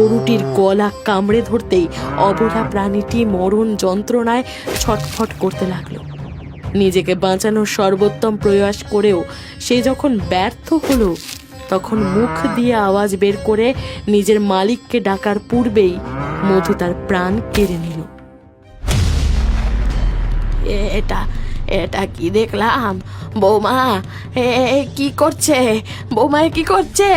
গরুটির গলা কামড়ে ধরতেই অবলা প্রাণীটি মরণ যন্ত্রণায় ছটফট করতে লাগল। নিজেকে বাঁচানোর সর্বোত্তম প্রয়াস করেও সে যখন ব্যর্থ হলো, তখন মুখ দিয়ে আওয়াজ বের করে নিজের মালিককে ডাকার পূর্বেই মধু তার প্রাণ কেড়ে নিল। এটা এটা কি দেখলাম? বৌমা, এ কি করছে? বৌমা কি করছে?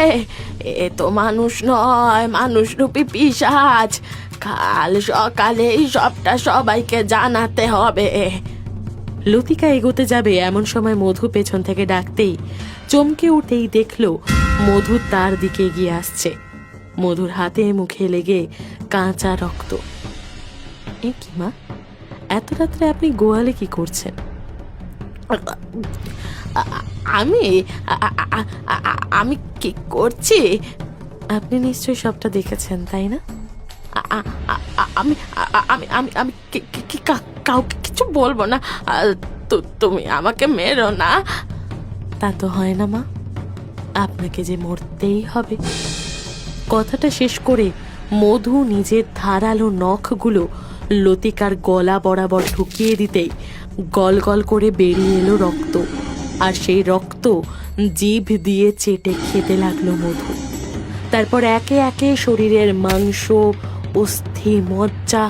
এ তো মানুষ নয়, মানুষ রূপী পিসাজ। কাল সকালেই সবটা সবাইকে জানাতে হবে। লতিকা এগোতে যাবে এমন সময় মধু পেছন থেকে ডাকতেই চমকে উঠেই দেখল মধু তার দিকে এগিয়ে আসছে। মধুর হাতে মুখে লেগে কাঁচা রক্ত। এ কি মা? এত রাত্রে আপনি গোয়ালে কি করছেন? আমি আমি কি করছি? আপনি নিশ্চয়ই সবটা দেখেছেন তাই না? আমি আমি আমি আমি কাউকে কিছু বলব না? তু- তুমি আমাকে মেরো না। তা তো হয় না মা। আপনাকে যে মরতেই হবে। কথাটা শেষ করে মধু নিজের ধারালো নখগুলো লতিকার গলা বরাবর ঢুকিয়ে দিতেই গল গল করে বেরিয়ে এলো রক্ত। আর সেই রক্ত জিভ দিয়ে চেটে খেতে লাগল মধু। তারপর একে একে শরীরের মাংস, অস্থি, মজ্জা,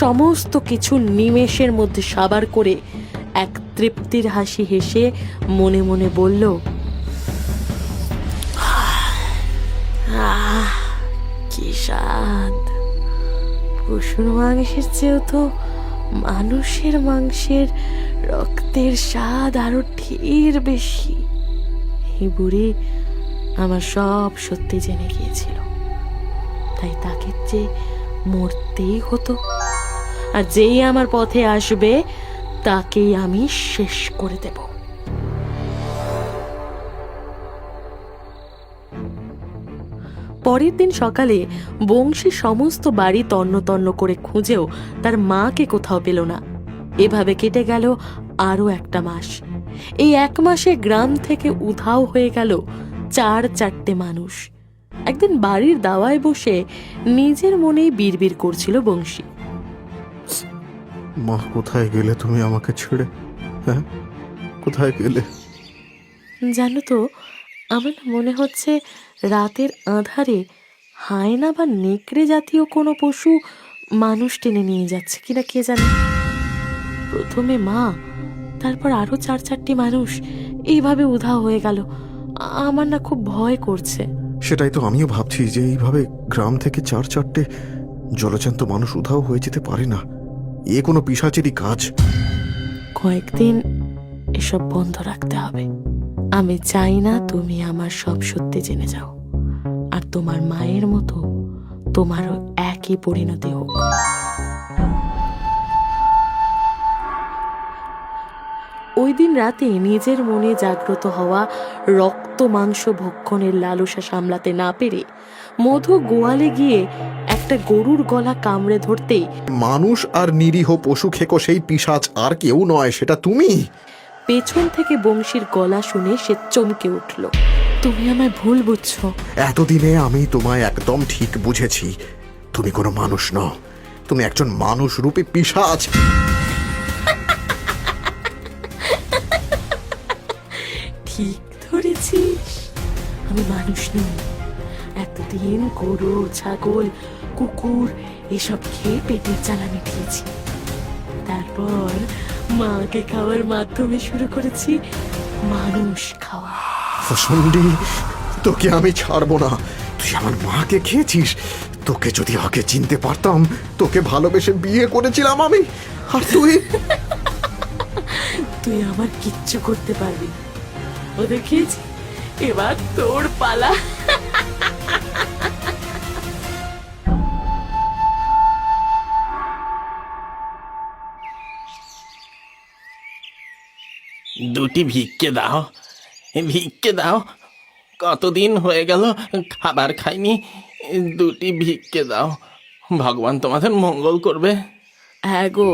সমস্ত কিছু নিমেষের মধ্যে সাবার করে এক তৃপ্তির হাসি হেসে মনে মনে বলল কি স্বাদ। পশুর মাংসের চেয়েও তো মানুষের মাংসের রক্তের স্বাদ আরও ঢের বেশি। এই বুড়ি আমার সব সত্যি জেনে গিয়েছিল। তাই তাকে যে মরতেই হতো আর যেই আমার পথে আসবে, তাকেই আমি শেষ করে দেব। পরের দিন সকালে বংশী সমস্ত বাড়ি তন্ন তন্ন করে খুঁজেও তার মাকে কোথাও পেল না। এভাবে কেটে গেল আরও একটা মাস। এই এক মাসে গ্রাম থেকে উধাও হয়ে গেল চার চারটে মানুষ। একদিন বাড়ির দাওয়ায় বসে নিজের মনেই বিড়বিড় করছিল বংশী। মা কোথায় গেলে তুমি আমাকে ছেড়ে? হ্যাঁ? কোথায় গেলে? জানো তো আমার মনে হচ্ছে রাতের আধারে হায়না বা নেকড়ে জাতীয় কোনো পশু মানুষ টেনে নিয়ে যাচ্ছে কিনা কে জানে? প্রথমে মা তারপর আরও চার চারটি মানুষ। এইভাবে উধাও হয়ে গেল। আমার না খুব ভয় করছে। সেটাই তো আমিও ভাবছি যে এইভাবে গ্রাম থেকে চার চারটে জলচান্ত মানুষ উধাও হয়ে যেতে পারে না। এ কোনো পিসাচেরই কাজ। কয়েকদিন এসব বন্ধ রাখতে হবে। আমি চাই না তুমি আমার সব সত্যি জেনে যাও। আর তোমার মায়ের মতো তোমারও একই পরিণতি হোক। ওই দিন রাতে নিজের মনে জাগ্রত হওয়া রক্ত মাংস ভক্ষণের লালসা সামলাতে না পেরে মধু গোয়ালে গিয়ে একটা গরুর গলা কামড়ে ধরতেই মানুষ আর নিরীহ পশু খেকো সেই পিসাচ আর কেউ নয়, সেটা তুমি? পেছন থেকে বংশীর গলা শুনে সে চমকে উঠল। তুমি আমায় ভুল বুঝছ। এতদিনে আমি তোমায় একদম ঠিক বুঝেছি। তুমি কোনো মানুষ নও। তুমি একজন মানুষ রূপী পিসাচ ঠিক ধরেছিস। আমি মানুষ নই। এতদিন গরু ছাগল কুকুর এসব খেয়ে পেটের জ্বালা মিটিয়েছি তারপর মাকে খাওয়ার মাধ্যমে শুরু করেছি মানুষ খাওয়া। ফসন্ডি তোকে আমি ছাড়বো না। তুই আমার মাকে খেয়েছিস। তোকে যদি আগে চিনতে পারতাম তোকে ভালোবেসে বিয়ে করেছিলাম আমি। আর তুই? তুই আমার কিচ্ছু করতে পারবি। ও দেখিস এবার তোর পালা। দুটি ভিক্ষে দাও। ভিক্ষে দাও। কতদিন হয়ে গেল খাবার খাইনি দুটি ভিক্ষে দাও। ভগবান তোমাদের মঙ্গল করবে। হ্যাঁ গো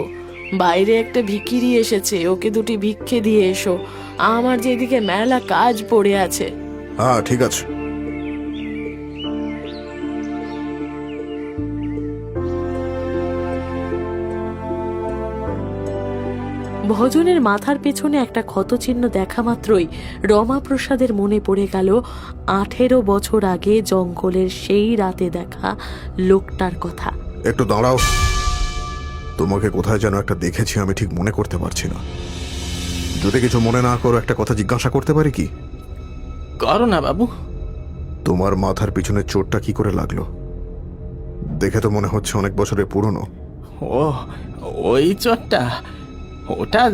বাইরে একটা ভিকিরি এসেছে ওকে দুটি ভিক্ষে দিয়ে এসো। আমার যেদিকে মেলা কাজ পড়ে আছে। হ্যাঁ ঠিক আছে। ভজনের মাথার পেছনে একটা ক্ষতচিহ্ন দেখা মাত্রই রমাপ্রসাদের মনে পড়ে গেল আঠেরো বছর আগে জঙ্গলের সেই রাতে দেখা লোকটার কথা। একটু দাঁড়াও। তোমাকে কোথায় যেন একটা দেখেছি আমি ঠিক মনে করতে পারছি না। যদি কিছু মনে না করো একটা কথা জিজ্ঞাসা করতে পারি কি? করো না বাবু। তোমার মাথার পিছনে চোটটা কি করে লাগল? দেখে তো মনে হচ্ছে অনেক বছরের পুরনো। ও ওই চোরটা। ওটা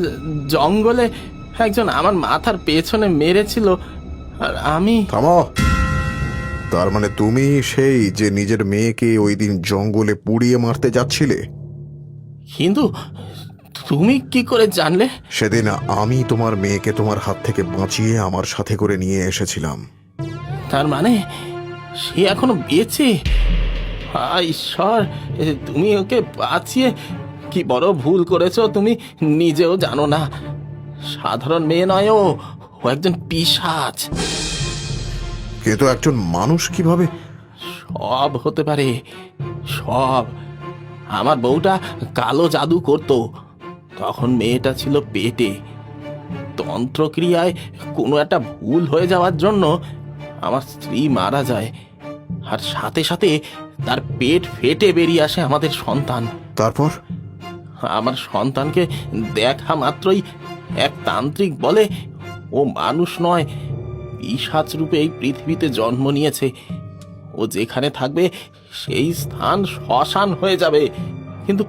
জঙ্গলে একজন আমার মাথার পেছনে মেরেছিল আর আমি থামো। তার মানে তুমি সেই যে নিজের মেয়েকে ওই দিন জঙ্গলে পুড়িয়ে মারতে যাচ্ছিলে? কিন্তু তুমি কি করে জানলে? সেদিন আমি তোমার মেয়েকে তোমার হাত থেকে বাঁচিয়ে আমার সাথে করে নিয়ে এসেছিলাম। তার মানে সে এখনও বেঁচে? ঈশ্বর তুমি ওকে বাঁচিয়ে কি বড় ভুল করেছ তুমি নিজেও জানো না। সাধারণ মেয়ে নয় ও ও একজন পিশাচ। কিন্তু একজন মানুষ কীভাবে? সব হতে পারে সব। আমার বউটা কালো জাদু করত তখন মেয়েটা ছিল পেটে। তন্ত্রক্রিয়ায় কোনো একটা ভুল হয়ে যাওয়ার জন্য আমার স্ত্রী মারা যায় আর সাথে সাথে তার পেট ফেটে বেরিয়ে আসে আমাদের সন্তান। তারপর? আমার সন্তানকে দেখা মাত্রই এক তান্ত্রিক বলে, ও মানুষ নয় পিসাচ রূপে এই পৃথিবীতে জন্ম নিয়েছে। ও যেখানে থাকবে, সেই স্থান শ্মশান হয়ে যাবে। কিন্তু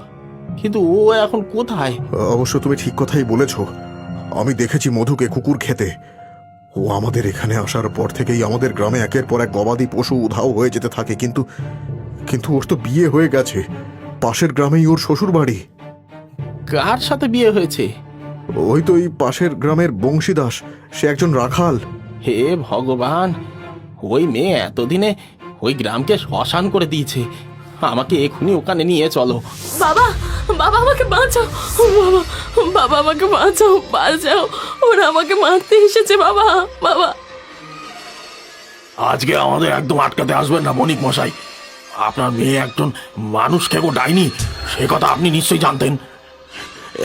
কিন্তু ও এখন কোথায়? অবশ্য তুমি ঠিক কথাই বলেছ। আমি দেখেছি মধুকে কুকুর খেতে। ও আমাদের এখানে আসার পর থেকেই আমাদের গ্রামে একের পর এক গবাদি পশু উধাও হয়ে যেতে থাকে। কিন্তু কিন্তু ওর তো বিয়ে হয়ে গেছে। পাশের গ্রামেই ওর শ্বশুর বাড়ি কার সাথে বিয়ে হয়েছে? ওই তো এই পাশের গ্রামের বংশীদাস সে একজন রাখাল। হে ভগবান ওই মেয়ে এতদিনে ওই গ্রামকে শ্মশান করে দিয়েছে। আমাকে এখনই ওখানে নিয়ে চলো। বাবা বাবা আমাকে বাঁচাও। বাবা বাবা আমাকে বাঁচাও বাঁচাও। ওরা আমাকে মারতে এসেছে বাবা বাবা। আজকে আমাদের একদম আটকাতে আসবেন না মনিক মশাই। আপনার মেয়ে একজন মানুষ খেকো ডাইনি সে কথা আপনি নিশ্চয়ই জানতেন।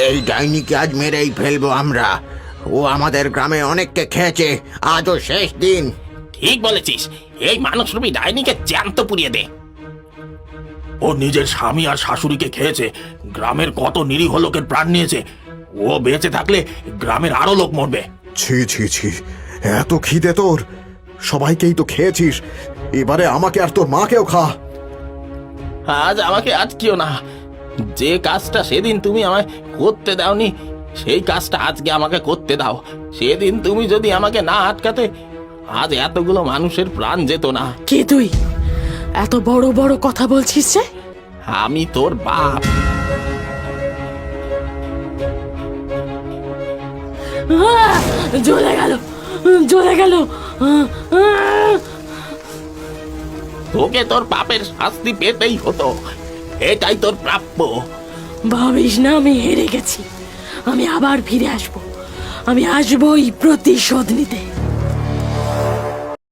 এই ডাইনিকে আজ মেরেই ফেলব আমরা। ও আমাদের গ্রামে অনেককে খেয়েছে। আজও শেষ দিন। ঠিক বলেছিস। এই মানুষ মানুষরূপী ডাইনিকে জ্যান্ত পুড়িয়ে দে। ও নিজের স্বামী আর শাশুড়িকে খেয়েছে। গ্রামের কত নিরীহ লোকের প্রাণ নিয়েছে। ও বেঁচে থাকলে গ্রামের আরও লোক মরবে। ছি ছি ছি এত খিদে তোর। সবাইকেই তো খেয়েছিস। এবারে আমাকে আর তোর মাকেও খা। আজ আমাকে আটকিও না। যে কাজটা সেদিন তুমি আমায় করতে দাওনি সেই কাজটা আজকে আমাকে করতে দাও। সেদিন তুমি যদি আমাকে না আটকাতে আজ এতগুলো মানুষের প্রাণ যেত না। কে তুই? এত বড় বড় কথা বলছিস যে? আমি তোর বাপ! জ্বলে গেল জ্বলে গেল! তোকে তোর পাপের শাস্তি পেতেই হতো। এটাই তোর প্রাপ্য। ভাবিস না, আমি হেরে গেছি। আমি আবার ফিরে আসব। আমি আসবই প্রতিশোধ নিতে।